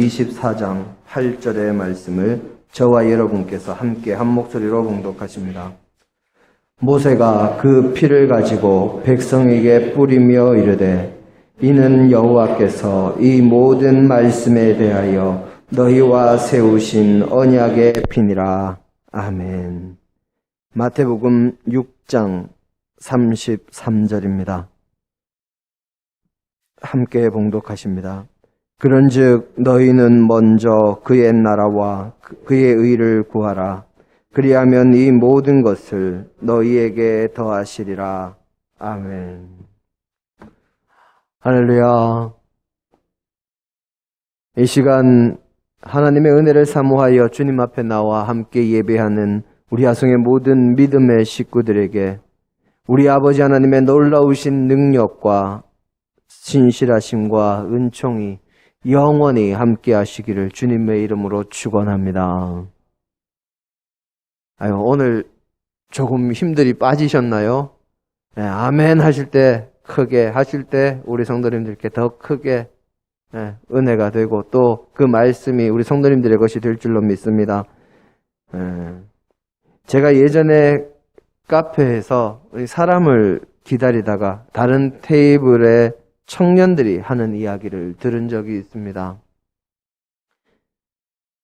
24장 8절의 말씀을 저와 여러분께서 함께 한 목소리로 봉독하십니다. 모세가 그 피를 가지고 백성에게 뿌리며 이르되 이는 여호와께서 이 모든 말씀에 대하여 너희와 세우신 언약의 피니라. 아멘. 마태복음 6장 33절입니다. 함께 봉독하십니다. 그런즉 너희는 먼저 그의 나라와 그- 그의 의를 구하라. 그리하면 이 모든 것을 너희에게 더하시리라. 아멘. 할렐루야. 이 시간 하나님의 은혜를 사모하여 주님 앞에 나와 함께 예배하는 우리 아성의 모든 믿음의 식구들에게 우리 아버지 하나님의 놀라우신 능력과 신실하심과 은총이 영원히 함께 하시기를 주님의 이름으로 축원합니다. 아유, 오늘 조금 힘들이 빠지셨나요? 네, 아멘 하실 때 크게 하실 때 우리 성도님들께 더 크게 네, 은혜가 되고 또 그 말씀이 우리 성도님들의 것이 될 줄로 믿습니다. 네. 제가 예전에 카페에서 사람을 기다리다가 다른 테이블에 청년들이 하는 이야기를 들은 적이 있습니다.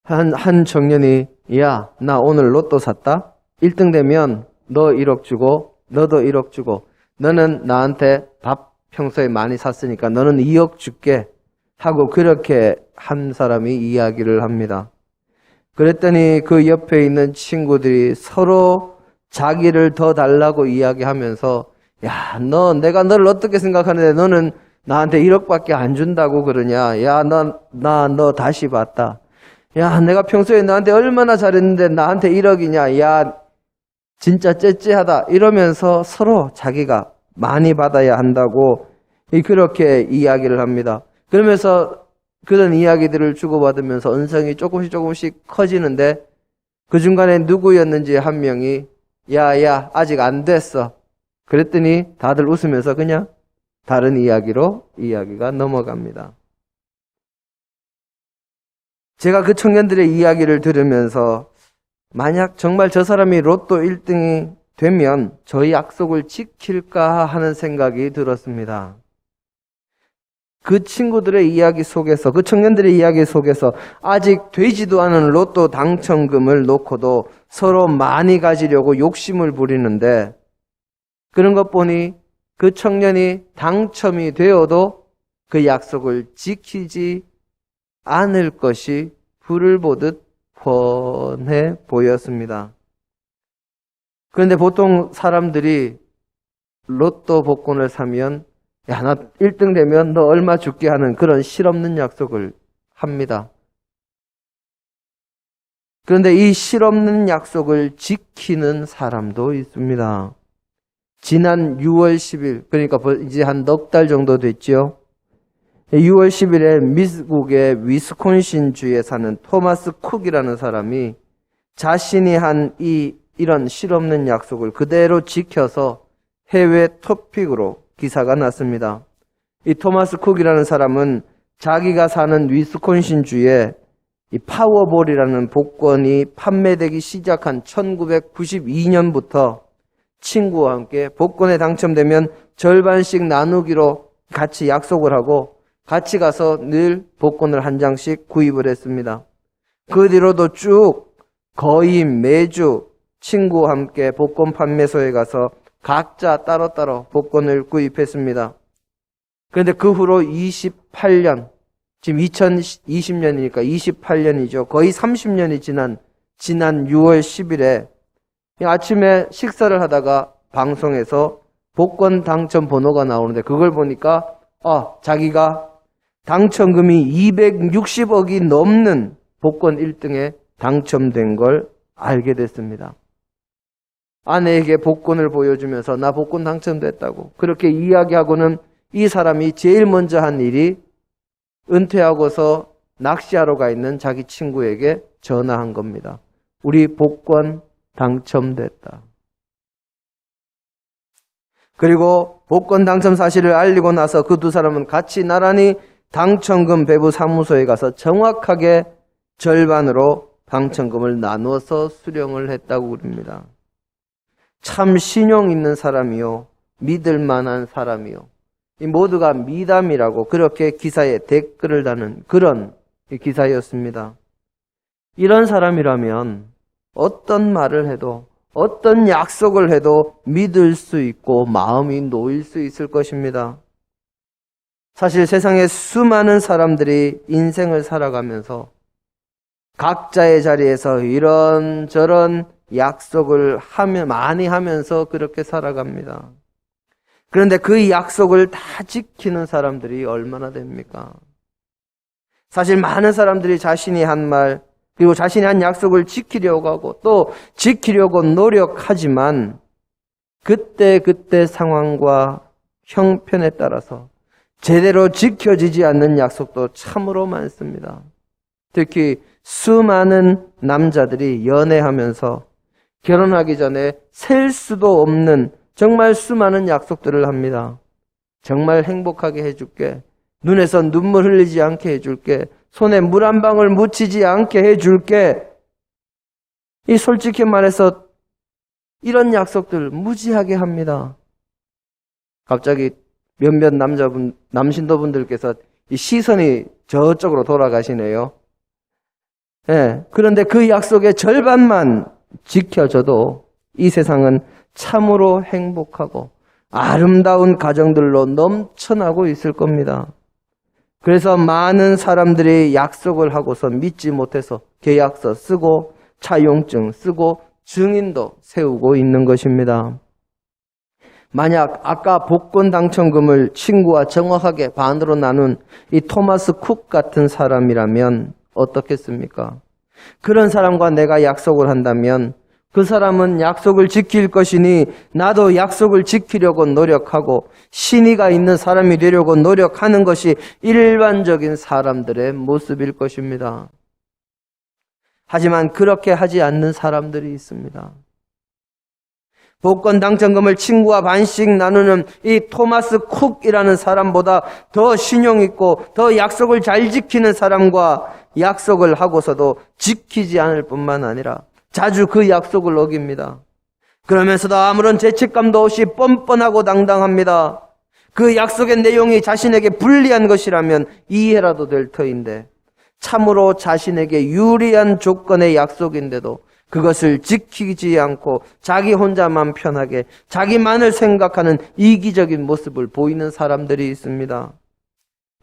한, 한 청년이, 야, 나 오늘 로또 샀다? 1등 되면 너 1억 주고, 너도 1억 주고, 너는 나한테 밥 평소에 많이 샀으니까 너는 2억 줄게. 하고 그렇게 한 사람이 이야기를 합니다. 그랬더니 그 옆에 있는 친구들이 서로 자기를 더 달라고 이야기하면서 야, 너 내가 너를 어떻게 생각하는데 너는 나한테 1억밖에 안 준다고 그러냐? 야, 너나너 다시 봤다. 야, 내가 평소에 너한테 얼마나 잘했는데 나한테 1억이냐? 야, 진짜 째째하다. 이러면서 서로 자기가 많이 받아야 한다고 이- 그렇게 이야기를 합니다. 그러면서 그런 이야기들을 주고받으면서 언성이 조금씩 조금씩 커지는데 그 중간에 누구였는지 한 명이 야, 야, 아직 안 됐어. 그랬더니 다들 웃으면서 그냥 다른 이야기로 이야기가 넘어갑니다. 제가 그 청년들의 이야기를 들으면서 만약 정말 저 사람이 로또 1등이 되면 저희 약속을 지킬까 하는 생각이 들었습니다. 그 친구들의 이야기 속에서, 그 청년들의 이야기 속에서 아직 되지도 않은 로또 당첨금을 놓고도 서로 많이 가지려고 욕심을 부리는데 그런 것 보니 그 청년이 당첨이 되어도 그 약속을 지키지 않을 것이 불을 보듯 뻔해 보였습니다. 그런데 보통 사람들이 로또 복권을 사면 야, 나 1등 되면 너 얼마 줄게 하는 그런 실없는 약속을 합니다. 그런데 이 실없는 약속을 지키는 사람도 있습니다. 지난 6월 10일, 그러니까 벌- 이제 한 넉 달 정도 됐죠. 6월 10일에 미국의 위스콘신 주에 사는 토마스 쿡이라는 사람이 자신이 한 이 이런 실없는 약속을 그대로 지켜서 해외 토픽으로 기사가 났습니다. 이 토마스 쿡이라는 사람은 자기가 사는 위스콘신 주에 이 파워볼이라는 복권이 판매되기 시작한 1992년부터 친구와 함께 복권에 당첨되면 절반씩 나누기로 같이 약속을 하고 같이 가서 늘 복권을 한 장씩 구입을 했습니다. 그 뒤로도 쭉 거의 매주 친구와 함께 복권 판매소에 가서 각자 따로따로 복권을 구입했습니다. 그런데 그 후로 28년, 지금 2020년이니까 28년이죠. 거의 30년이 지난, 지난 6월 10일에 아침에 식사를 하다가 방송에서 복권 당첨 번호가 나오는데 그걸 보니까 아, 자기가 당첨금이 260억이 넘는 복권 1등에 당첨된 걸 알게 됐습니다. 아내에게 복권을 보여주면서 나 복권 당첨됐다고 그렇게 이야기하고는 이 사람이 제일 먼저 한 일이 은퇴하고서 낚시하러 가 있는 자기 친구에게 전화한 겁니다. 우리 복권 당첨됐다. 그리고 복권 당첨 사실을 알리고 나서 그 두 사람은 같이 나란히 당첨금 배부 사무소에 가서 정확하게 절반으로 당첨금을 나누어서 수령을 했다고 그럽니다. 참 신용 있는 사람이요. 믿을 만한 사람이요. 이 모두가 미담이라고 그렇게 기사에 댓글을 다는 그런 기사였습니다. 이런 사람이라면 어떤 말을 해도 어떤 약속을 해도 믿을 수 있고 마음이 놓일 수 있을 것입니다. 사실 세상에 수많은 사람들이 인생을 살아가면서 각자의 자리에서 이런저런 약속을 하며 많이 하면서 그렇게 살아갑니다. 그런데 그 약속을 다 지키는 사람들이 얼마나 됩니까? 사실 많은 사람들이 자신이 한 말, 그리고 자신이 한 약속을 지키려고 하고 또 지키려고 노력하지만 그때 그때 상황과 형편에 따라서 제대로 지켜지지 않는 약속도 참으로 많습니다. 특히 수많은 남자들이 연애하면서 결혼하기 전에 셀 수도 없는 정말 수많은 약속들을 합니다. 정말 행복하게 해줄게. 눈에서 눈물 흘리지 않게 해줄게. 손에 물 한 방울 묻히지 않게 해줄게. 이 솔직히 말해서 이런 약속들 무지하게 합니다. 갑자기 몇몇 남자분, 남신도분들께서 이 시선이 저쪽으로 돌아가시네요. 예. 그런데 그 약속의 절반만 지켜져도 이 세상은 참으로 행복하고 아름다운 가정들로 넘쳐나고 있을 겁니다. 그래서 많은 사람들이 약속을 하고서 믿지 못해서 계약서 쓰고 차용증 쓰고 증인도 세우고 있는 것입니다. 만약 아까 복권 당첨금을 친구와 정확하게 반으로 나눈 이 토마스 쿡 같은 사람이라면 어떻겠습니까? 그런 사람과 내가 약속을 한다면 그 사람은 약속을 지킬 것이니 나도 약속을 지키려고 노력하고 신의가 있는 사람이 되려고 노력하는 것이 일반적인 사람들의 모습일 것입니다. 하지만 그렇게 하지 않는 사람들이 있습니다. 복권 당첨금을 친구와 반씩 나누는 이 토마스 쿡이라는 사람보다 더 신용 있고 더 약속을 잘 지키는 사람과 약속을 하고서도 지키지 않을 뿐만 아니라 자주 그 약속을 어깁니다. 그러면서도 아무런 죄책감도 없이 뻔뻔하고 당당합니다. 그 약속의 내용이 자신에게 불리한 것이라면 이해라도 될 터인데 참으로 자신에게 유리한 조건의 약속인데도 그것을 지키지 않고 자기 혼자만 편하게 자기만을 생각하는 이기적인 모습을 보이는 사람들이 있습니다.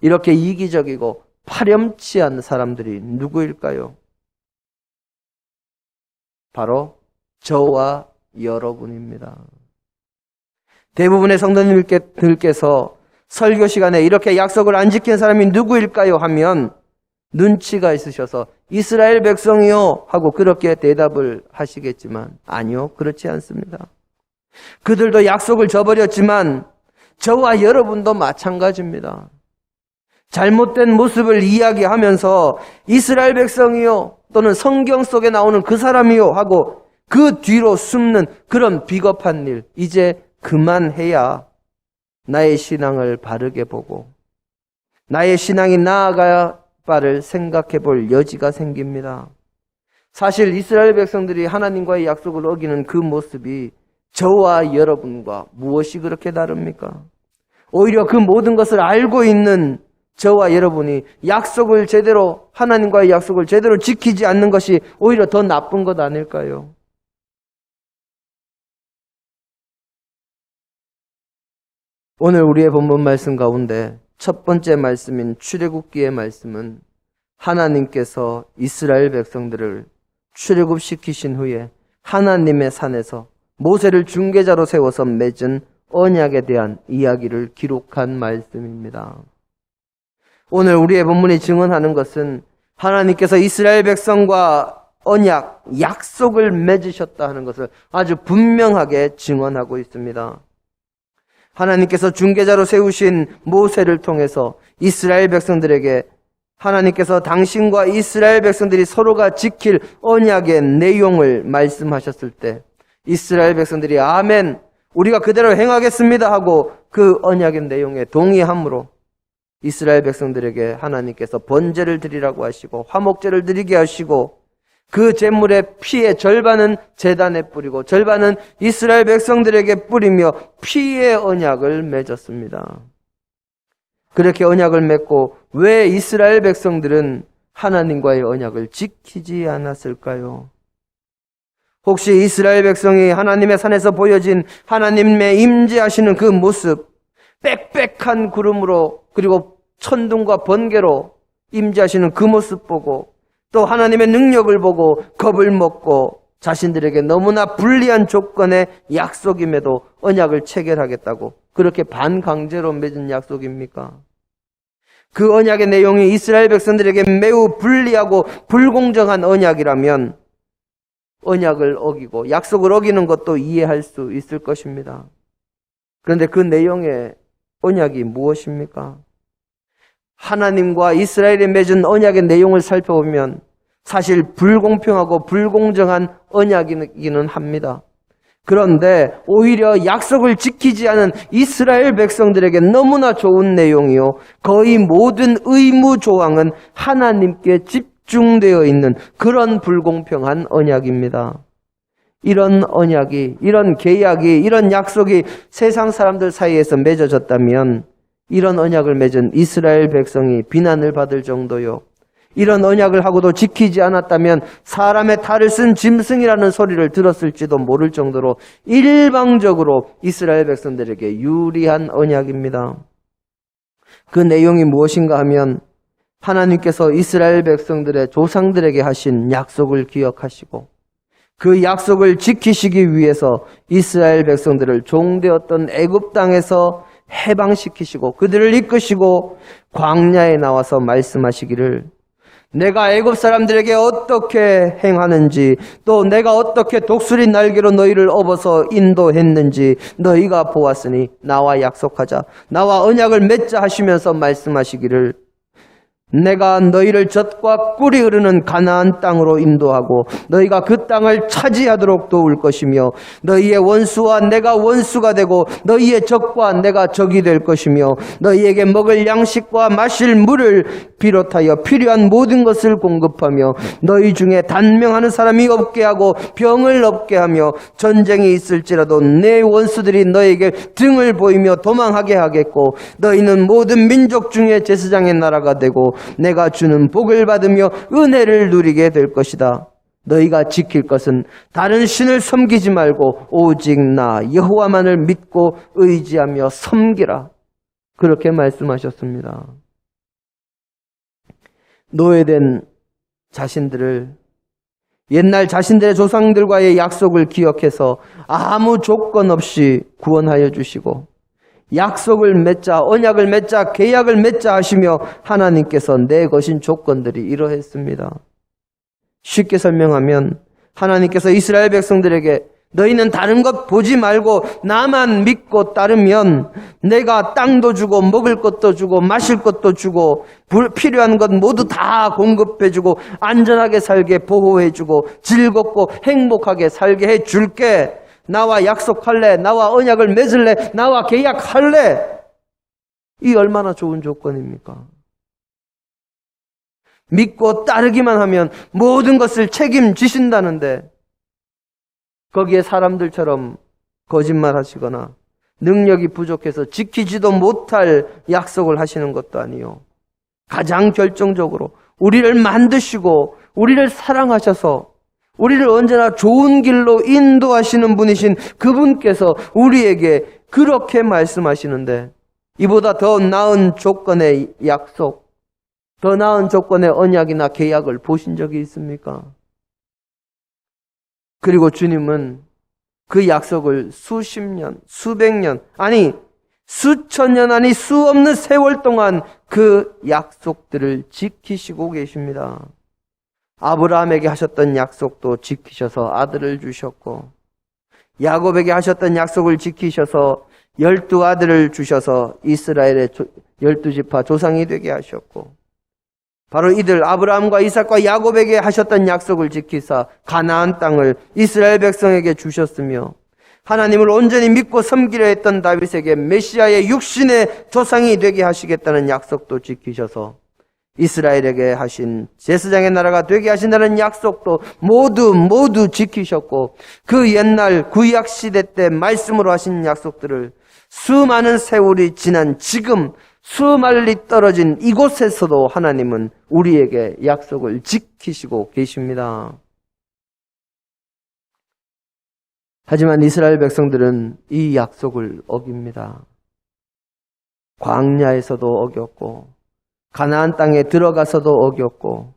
이렇게 이기적이고 파렴치 않은 사람들이 누구일까요? 바로 저와 여러분입니다. 대부분의 성도님들께서 설교 시간에 이렇게 약속을 안 지킨 사람이 누구일까요? 하면 눈치가 있으셔서 이스라엘 백성이요 하고 그렇게 대답을 하시겠지만 아니요 그렇지 않습니다. 그들도 약속을 저버렸지만 저와 여러분도 마찬가지입니다. 잘못된 모습을 이야기하면서 이스라엘 백성이요 또는 성경 속에 나오는 그 사람이요 하고 그 뒤로 숨는 그런 비겁한 일 이제 그만해야 나의 신앙을 바르게 보고 나의 신앙이 나아가야 바를 생각해 볼 여지가 생깁니다. 사실 이스라엘 백성들이 하나님과의 약속을 어기는 그 모습이 저와 여러분과 무엇이 그렇게 다릅니까? 오히려 그 모든 것을 알고 있는 저와 여러분이 약속을 제대로, 하나님과의 약속을 제대로 지키지 않는 것이 오히려 더 나쁜 것 아닐까요? 오늘 우리의 본문 말씀 가운데 첫 번째 말씀인 출애굽기의 말씀은 하나님께서 이스라엘 백성들을 출애굽시키신 후에 하나님의 산에서 모세를 중개자로 세워서 맺은 언약에 대한 이야기를 기록한 말씀입니다. 오늘 우리의 본문이 증언하는 것은 하나님께서 이스라엘 백성과 언약, 약속을 맺으셨다 하는 것을 아주 분명하게 증언하고 있습니다. 하나님께서 중개자로 세우신 모세를 통해서 이스라엘 백성들에게 하나님께서 당신과 이스라엘 백성들이 서로가 지킬 언약의 내용을 말씀하셨을 때 이스라엘 백성들이 아멘, 우리가 그대로 행하겠습니다 하고 그 언약의 내용에 동의함으로 이스라엘 백성들에게 하나님께서 번제를 드리라고 하시고 화목제를 드리게 하시고 그 제물의 피의 절반은 제단에 뿌리고 절반은 이스라엘 백성들에게 뿌리며 피의 언약을 맺었습니다. 그렇게 언약을 맺고 왜 이스라엘 백성들은 하나님과의 언약을 지키지 않았을까요? 혹시 이스라엘 백성이 하나님의 산에서 보여진 하나님의 임재하시는 그 모습, 빽빽한 구름으로 그리고 천둥과 번개로 임재하시는 그 모습 보고 또 하나님의 능력을 보고 겁을 먹고 자신들에게 너무나 불리한 조건의 약속임에도 언약을 체결하겠다고 그렇게 반강제로 맺은 약속입니까? 그 언약의 내용이 이스라엘 백성들에게 매우 불리하고 불공정한 언약이라면 언약을 어기고 약속을 어기는 것도 이해할 수 있을 것입니다. 그런데 그 내용의 언약이 무엇입니까? 하나님과 이스라엘이 맺은 언약의 내용을 살펴보면 사실 불공평하고 불공정한 언약이기는 합니다. 그런데 오히려 약속을 지키지 않은 이스라엘 백성들에게 너무나 좋은 내용이요. 거의 모든 의무 조항은 하나님께 집중되어 있는 그런 불공평한 언약입니다. 이런 언약이, 이런 계약이, 이런 약속이 세상 사람들 사이에서 맺어졌다면 이런 언약을 맺은 이스라엘 백성이 비난을 받을 정도요. 이런 언약을 하고도 지키지 않았다면 사람의 탈을 쓴 짐승이라는 소리를 들었을지도 모를 정도로 일방적으로 이스라엘 백성들에게 유리한 언약입니다. 그 내용이 무엇인가 하면 하나님께서 이스라엘 백성들의 조상들에게 하신 약속을 기억하시고 그 약속을 지키시기 위해서 이스라엘 백성들을 종되었던 애굽 땅에서 해방시키시고 그들을 이끄시고 광야에 나와서 말씀하시기를 내가 애굽 사람들에게 어떻게 행하는지 또 내가 어떻게 독수리 날개로 너희를 업어서 인도했는지 너희가 보았으니 나와 약속하자. 나와 언약을 맺자 하시면서 말씀하시기를 내가 너희를 젖과 꿀이 흐르는 가나안 땅으로 인도하고 너희가 그 땅을 차지하도록 도울 것이며 너희의 원수와 내가 원수가 되고 너희의 적과 내가 적이 될 것이며 너희에게 먹을 양식과 마실 물을 비롯하여 필요한 모든 것을 공급하며 너희 중에 단명하는 사람이 없게 하고 병을 없게 하며 전쟁이 있을지라도 내 원수들이 너에게 등을 보이며 도망하게 하겠고 너희는 모든 민족 중에 제사장의 나라가 되고 내가 주는 복을 받으며 은혜를 누리게 될 것이다. 너희가 지킬 것은 다른 신을 섬기지 말고 오직 나 여호와만을 믿고 의지하며 섬기라. 그렇게 말씀하셨습니다. 노예된 자신들을 옛날 자신들의 조상들과의 약속을 기억해서 아무 조건 없이 구원하여 주시고 약속을 맺자, 언약을 맺자, 계약을 맺자 하시며 하나님께서 내 것인 조건들이 이러했습니다. 쉽게 설명하면 하나님께서 이스라엘 백성들에게 너희는 다른 것 보지 말고 나만 믿고 따르면 내가 땅도 주고 먹을 것도 주고 마실 것도 주고 필요한 것 모두 다 공급해 주고 안전하게 살게 보호해 주고 즐겁고 행복하게 살게 해 줄게. 나와 약속할래? 나와 언약을 맺을래? 나와 계약할래? 이 얼마나 좋은 조건입니까? 믿고 따르기만 하면 모든 것을 책임지신다는데 거기에 사람들처럼 거짓말 하시거나 능력이 부족해서 지키지도 못할 약속을 하시는 것도 아니요. 가장 결정적으로 우리를 만드시고 우리를 사랑하셔서 우리를 언제나 좋은 길로 인도하시는 분이신 그분께서 우리에게 그렇게 말씀하시는데 이보다 더 나은 조건의 약속, 더 나은 조건의 언약이나 계약을 보신 적이 있습니까? 그리고 주님은 그 약속을 수십 년, 수백 년, 아니 수천 년 아니 수 없는 세월 동안 그 약속들을 지키시고 계십니다. 아브라함에게 하셨던 약속도 지키셔서 아들을 주셨고 야곱에게 하셨던 약속을 지키셔서 열두 아들을 주셔서 이스라엘의 열두 지파 조상이 되게 하셨고 바로 이들 아브라함과 이삭과 야곱에게 하셨던 약속을 지키사 가나안 땅을 이스라엘 백성에게 주셨으며 하나님을 온전히 믿고 섬기려 했던 다윗에게 메시아의 육신의 조상이 되게 하시겠다는 약속도 지키셔서 이스라엘에게 하신 제사장의 나라가 되게 하신다는 약속도 모두 모두 지키셨고 그 옛날 구약 시대 때 말씀으로 하신 약속들을 수많은 세월이 지난 지금 수말리 떨어진 이곳에서도 하나님은 우리에게 약속을 지키시고 계십니다. 하지만 이스라엘 백성들은 이 약속을 어깁니다. 광야에서도 어겼고 가나안 땅에 들어가서도 어겼고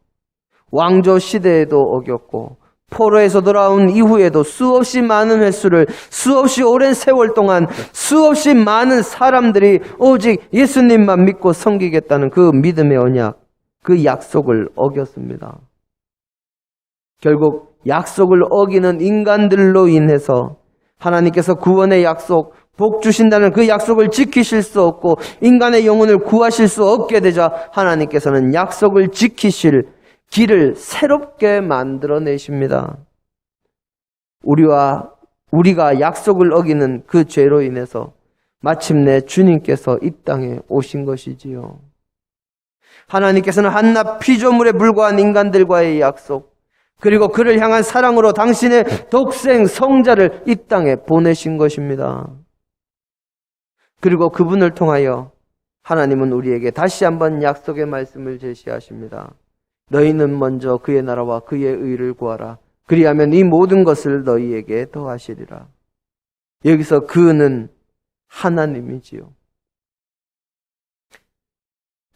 왕조 시대에도 어겼고 포로에서 돌아온 이후에도 수없이 많은 횟수를 수없이 오랜 세월 동안 수없이 많은 사람들이 오직 예수님만 믿고 섬기겠다는 그 믿음의 언약, 그 약속을 어겼습니다. 결국 약속을 어기는 인간들로 인해서 하나님께서 구원의 약속, 복 주신다는 그 약속을 지키실 수 없고 인간의 영혼을 구하실 수 없게 되자 하나님께서는 약속을 지키실 길을 새롭게 만들어내십니다. 우리와 우리가 약속을 어기는 그 죄로 인해서 마침내 주님께서 이 땅에 오신 것이지요. 하나님께서는 한낱 피조물에 불과한 인간들과의 약속, 그리고 그를 향한 사랑으로 당신의 독생 성자를 이 땅에 보내신 것입니다. 그리고 그분을 통하여 하나님은 우리에게 다시 한번 약속의 말씀을 제시하십니다. 너희는 먼저 그의 나라와 그의 의를 구하라. 그리하면 이 모든 것을 너희에게 더하시리라. 여기서 그는 하나님이지요.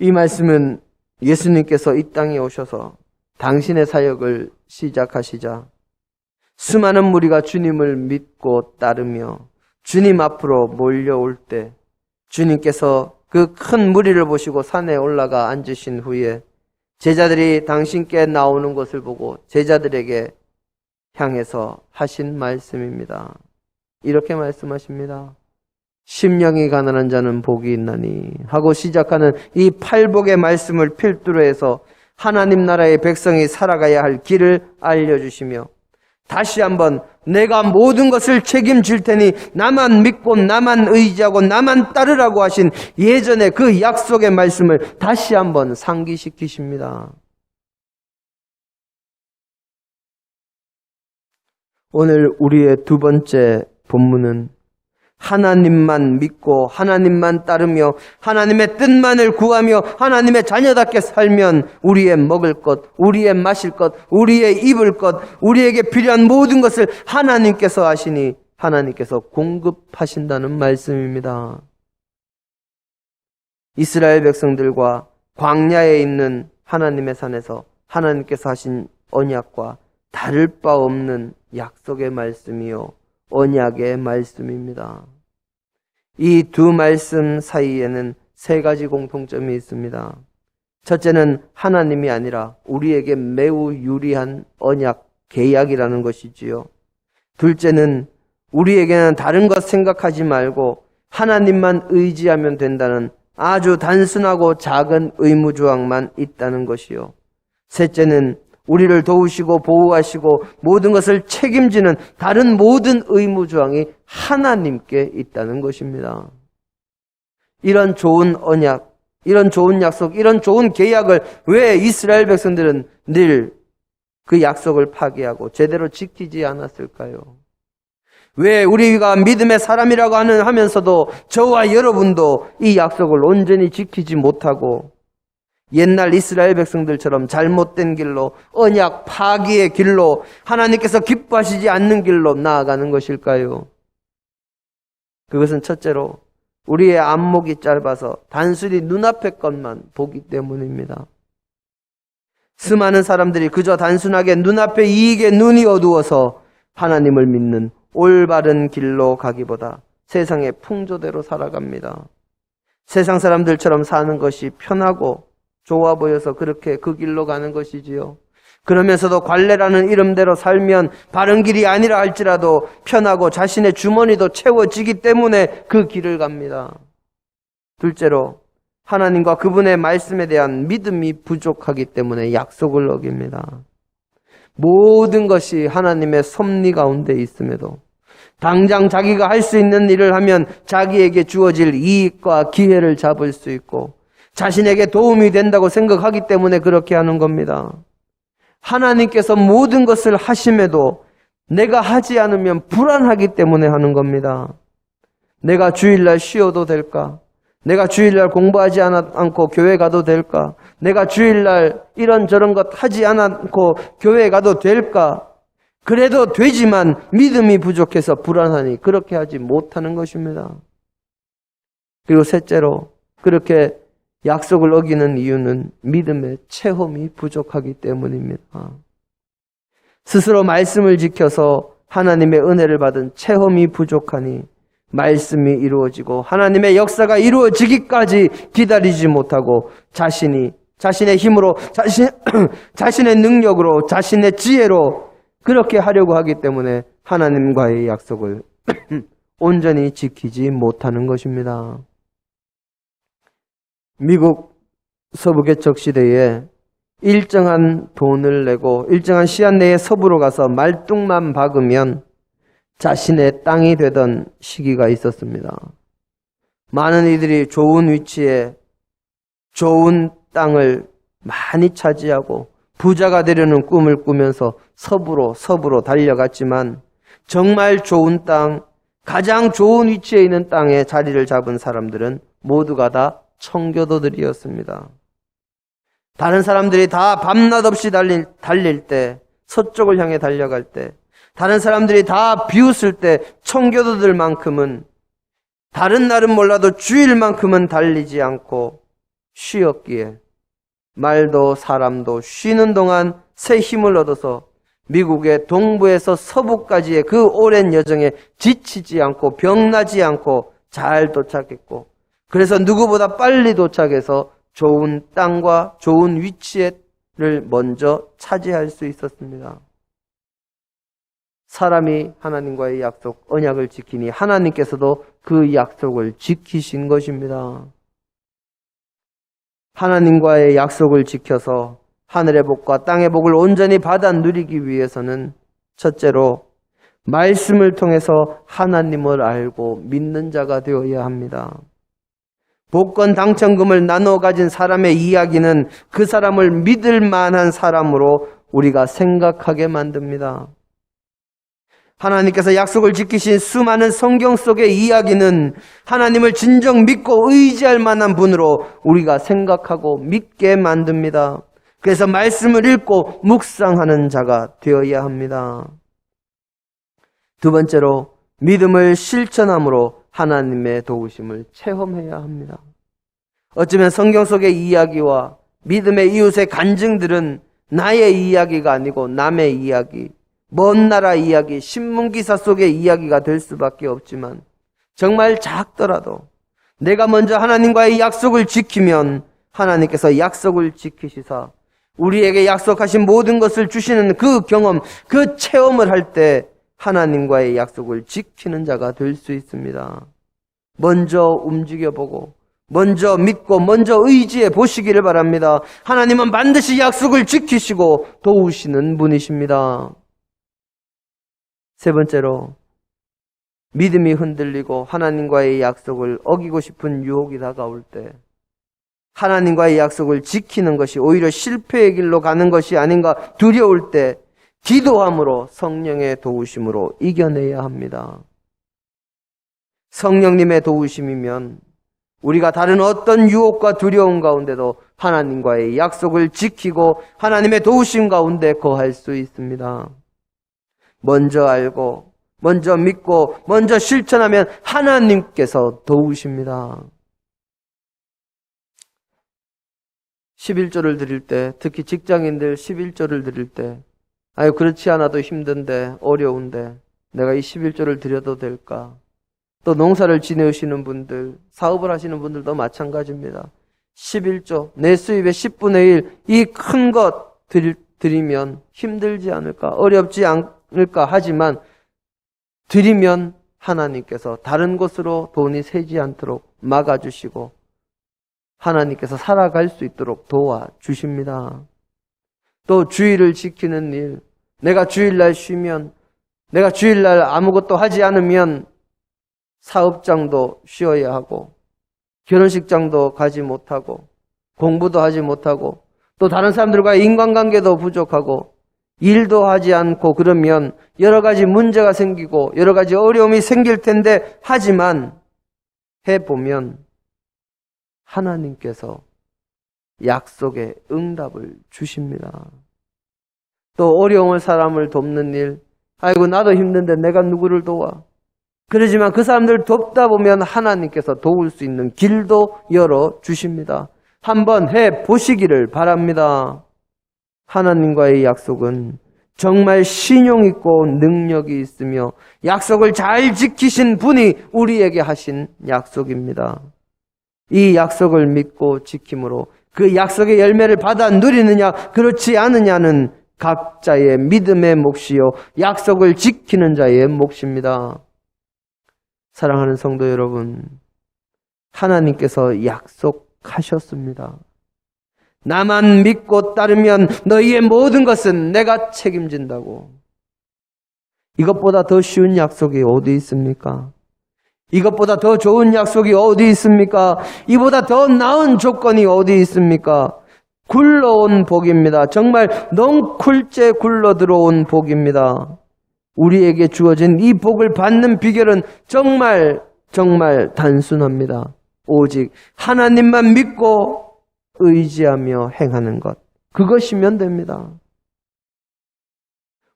이 말씀은 예수님께서 이 땅에 오셔서 당신의 사역을 시작하시자 수많은 무리가 주님을 믿고 따르며 주님 앞으로 몰려올 때 주님께서 그 큰 무리를 보시고 산에 올라가 앉으신 후에 제자들이 당신께 나오는 것을 보고 제자들에게 향해서 하신 말씀입니다. 이렇게 말씀하십니다. 심령이 가난한 자는 복이 있나니 하고 시작하는 이 팔복의 말씀을 필두로 해서 하나님 나라의 백성이 살아가야 할 길을 알려주시며 다시 한번 내가 모든 것을 책임질 테니 나만 믿고 나만 의지하고 나만 따르라고 하신 예전의 그 약속의 말씀을 다시 한번 상기시키십니다. 오늘 우리의 두 번째 본문은 하나님만 믿고 하나님만 따르며 하나님의 뜻만을 구하며 하나님의 자녀답게 살면 우리의 먹을 것, 우리의 마실 것, 우리의 입을 것, 우리에게 필요한 모든 것을 하나님께서 하시니 하나님께서 공급하신다는 말씀입니다. 이스라엘 백성들과 광야에 있는 하나님의 산에서 하나님께서 하신 언약과 다를 바 없는 약속의 말씀이요. 언약의 말씀입니다. 이 두 말씀 사이에는 세 가지 공통점이 있습니다. 첫째는 하나님이 아니라 우리에게 매우 유리한 언약, 계약이라는 것이지요. 둘째는 우리에게는 다른 것 생각하지 말고 하나님만 의지하면 된다는 아주 단순하고 작은 의무조항만 있다는 것이요. 셋째는 우리를 도우시고 보호하시고 모든 것을 책임지는 다른 모든 의무조항이 하나님께 있다는 것입니다. 이런 좋은 언약, 이런 좋은 약속, 이런 좋은 계약을 왜 이스라엘 백성들은 늘 그 약속을 파기하고 제대로 지키지 않았을까요? 왜 우리가 믿음의 사람이라고 하면서도 저와 여러분도 이 약속을 온전히 지키지 못하고 옛날 이스라엘 백성들처럼 잘못된 길로 언약 파기의 길로 하나님께서 기뻐하시지 않는 길로 나아가는 것일까요? 그것은 첫째로 우리의 안목이 짧아서 단순히 눈앞의 것만 보기 때문입니다. 수많은 사람들이 그저 단순하게 눈앞의 이익에 눈이 어두워서 하나님을 믿는 올바른 길로 가기보다 세상의 풍조대로 살아갑니다. 세상 사람들처럼 사는 것이 편하고 좋아 보여서 그렇게 그 길로 가는 것이지요. 그러면서도 관례라는 이름대로 살면 바른 길이 아니라 할지라도 편하고 자신의 주머니도 채워지기 때문에 그 길을 갑니다. 둘째로 하나님과 그분의 말씀에 대한 믿음이 부족하기 때문에 약속을 어깁니다. 모든 것이 하나님의 섭리 가운데 있음에도 당장 자기가 할 수 있는 일을 하면 자기에게 주어질 이익과 기회를 잡을 수 있고 자신에게 도움이 된다고 생각하기 때문에 그렇게 하는 겁니다. 하나님께서 모든 것을 하심에도 내가 하지 않으면 불안하기 때문에 하는 겁니다. 내가 주일날 쉬어도 될까? 내가 주일날 공부하지 않- 않고 교회 가도 될까? 내가 주일날 이런저런 것 하지 않고 교회 가도 될까? 그래도 되지만 믿음이 부족해서 불안하니 그렇게 하지 못하는 것입니다. 그리고 셋째로 그렇게 약속을 어기는 이유는 믿음의 체험이 부족하기 때문입니다. 스스로 말씀을 지켜서 하나님의 은혜를 받은 체험이 부족하니 말씀이 이루어지고 하나님의 역사가 이루어지기까지 기다리지 못하고 자신이 자신의 힘으로 자신 자신의 능력으로 자신의 지혜로 그렇게 하려고 하기 때문에 하나님과의 약속을 온전히 지키지 못하는 것입니다. 미국 서부 개척 시대에 일정한 돈을 내고 일정한 시간 내에 서부로 가서 말뚝만 박으면 자신의 땅이 되던 시기가 있었습니다. 많은 이들이 좋은 위치에 좋은 땅을 많이 차지하고 부자가 되려는 꿈을 꾸면서 서부로 서부로 달려갔지만 정말 좋은 땅, 가장 좋은 위치에 있는 땅에 자리를 잡은 사람들은 모두가 다 청교도들이었습니다. 다른 사람들이 다 밤낮 없이 달릴, 달릴 때, 서쪽을 향해 달려갈 때, 다른 사람들이 다 비웃을 때, 청교도들만큼은 다른 날은 몰라도 주일만큼은 달리지 않고 쉬었기에 말도 사람도 쉬는 동안 새 힘을 얻어서 미국의 동부에서 서부까지의 그 오랜 여정에 지치지 않고 병나지 않고 잘 도착했고 그래서 누구보다 빨리 도착해서 좋은 땅과 좋은 위치를 먼저 차지할 수 있었습니다. 사람이 하나님과의 약속, 언약을 지키니 하나님께서도 그 약속을 지키신 것입니다. 하나님과의 약속을 지켜서 하늘의 복과 땅의 복을 온전히 받아 누리기 위해서는 첫째로 말씀을 통해서 하나님을 알고 믿는 자가 되어야 합니다. 복권 당첨금을 나눠 가진 사람의 이야기는 그 사람을 믿을 만한 사람으로 우리가 생각하게 만듭니다. 하나님께서 약속을 지키신 수많은 성경 속의 이야기는 하나님을 진정 믿고 의지할 만한 분으로 우리가 생각하고 믿게 만듭니다. 그래서 말씀을 읽고 묵상하는 자가 되어야 합니다. 두 번째로 믿음을 실천함으로 하나님의 도우심을 체험해야 합니다. 어쩌면 성경 속의 이야기와 믿음의 이웃의 간증들은 나의 이야기가 아니고 남의 이야기, 먼 나라 이야기, 신문기사 속의 이야기가 될 수밖에 없지만 정말 작더라도 내가 먼저 하나님과의 약속을 지키면 하나님께서 약속을 지키시사 우리에게 약속하신 모든 것을 주시는 그 경험, 그 체험을 할 때 하나님과의 약속을 지키는 자가 될 수 있습니다. 먼저 움직여보고, 먼저 믿고, 먼저 의지해 보시기를 바랍니다. 하나님은 반드시 약속을 지키시고 도우시는 분이십니다. 세 번째로, 믿음이 흔들리고 하나님과의 약속을 어기고 싶은 유혹이 다가올 때, 하나님과의 약속을 지키는 것이 오히려 실패의 길로 가는 것이 아닌가 두려울 때, 기도함으로 성령의 도우심으로 이겨내야 합니다. 성령님의 도우심이면 우리가 다른 어떤 유혹과 두려움 가운데도 하나님과의 약속을 지키고 하나님의 도우심 가운데 거할 수 있습니다. 먼저 알고, 먼저 믿고, 먼저 실천하면 하나님께서 도우십니다. 11조를 드릴 때, 특히 직장인들 11조를 드릴 때, 아유, 그렇지 않아도 힘든데, 어려운데, 내가 이 11조를 드려도 될까? 또 농사를 지내시는 분들, 사업을 하시는 분들도 마찬가지입니다. 11조, 내 수입의 10분의 1, 이 큰 것 드리면 힘들지 않을까, 어렵지 않을까 하지만, 드리면 하나님께서 다른 곳으로 돈이 새지 않도록 막아주시고, 하나님께서 살아갈 수 있도록 도와주십니다. 또 주의를 지키는 일, 내가 주일날 쉬면 내가 주일날 아무것도 하지 않으면 사업장도 쉬어야 하고 결혼식장도 가지 못하고 공부도 하지 못하고 또 다른 사람들과의 인간관계도 부족하고 일도 하지 않고 그러면 여러 가지 문제가 생기고 여러 가지 어려움이 생길 텐데 하지만 해보면 하나님께서 약속의 응답을 주십니다. 또 어려움을 사람을 돕는 일, 아이고 나도 힘든데 내가 누구를 도와? 그러지만 그 사람들 돕다 보면 하나님께서 도울 수 있는 길도 열어 주십니다. 한번 해 보시기를 바랍니다. 하나님과의 약속은 정말 신용 있고 능력이 있으며 약속을 잘 지키신 분이 우리에게 하신 약속입니다. 이 약속을 믿고 지킴으로 그 약속의 열매를 받아 누리느냐 그렇지 않느냐는 각자의 믿음의 몫이요 약속을 지키는 자의 몫입니다. 사랑하는 성도 여러분, 하나님께서 약속하셨습니다. 나만 믿고 따르면 너희의 모든 것은 내가 책임진다고. 이것보다 더 쉬운 약속이 어디 있습니까? 이것보다 더 좋은 약속이 어디 있습니까? 이보다 더 나은 조건이 어디 있습니까? 굴러온 복입니다. 정말 넝쿨째 굴러 들어온 복입니다. 우리에게 주어진 이 복을 받는 비결은 정말 정말 단순합니다. 오직 하나님만 믿고 의지하며 행하는 것. 그것이면 됩니다.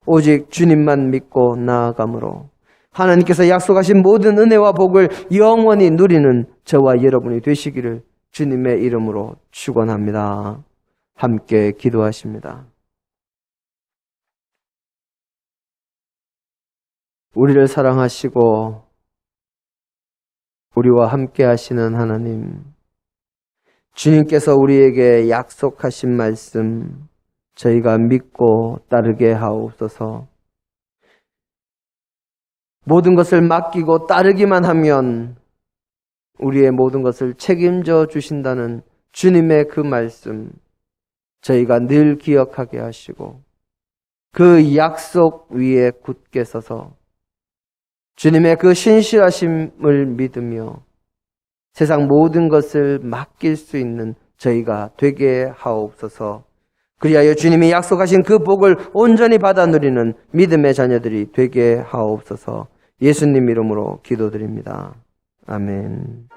오직 주님만 믿고 나아감으로 하나님께서 약속하신 모든 은혜와 복을 영원히 누리는 저와 여러분이 되시기를 주님의 이름으로 축원합니다. 함께 기도하십니다. 우리를 사랑하시고 우리와 함께 하시는 하나님 주님께서 우리에게 약속하신 말씀 저희가 믿고 따르게 하옵소서. 모든 것을 맡기고 따르기만 하면 우리의 모든 것을 책임져 주신다는 주님의 그 말씀 저희가 늘 기억하게 하시고 그 약속 위에 굳게 서서 주님의 그 신실하심을 믿으며 세상 모든 것을 맡길 수 있는 저희가 되게 하옵소서. 그리하여 주님이 약속하신 그 복을 온전히 받아 누리는 믿음의 자녀들이 되게 하옵소서. 예수님 이름으로 기도드립니다. 아멘.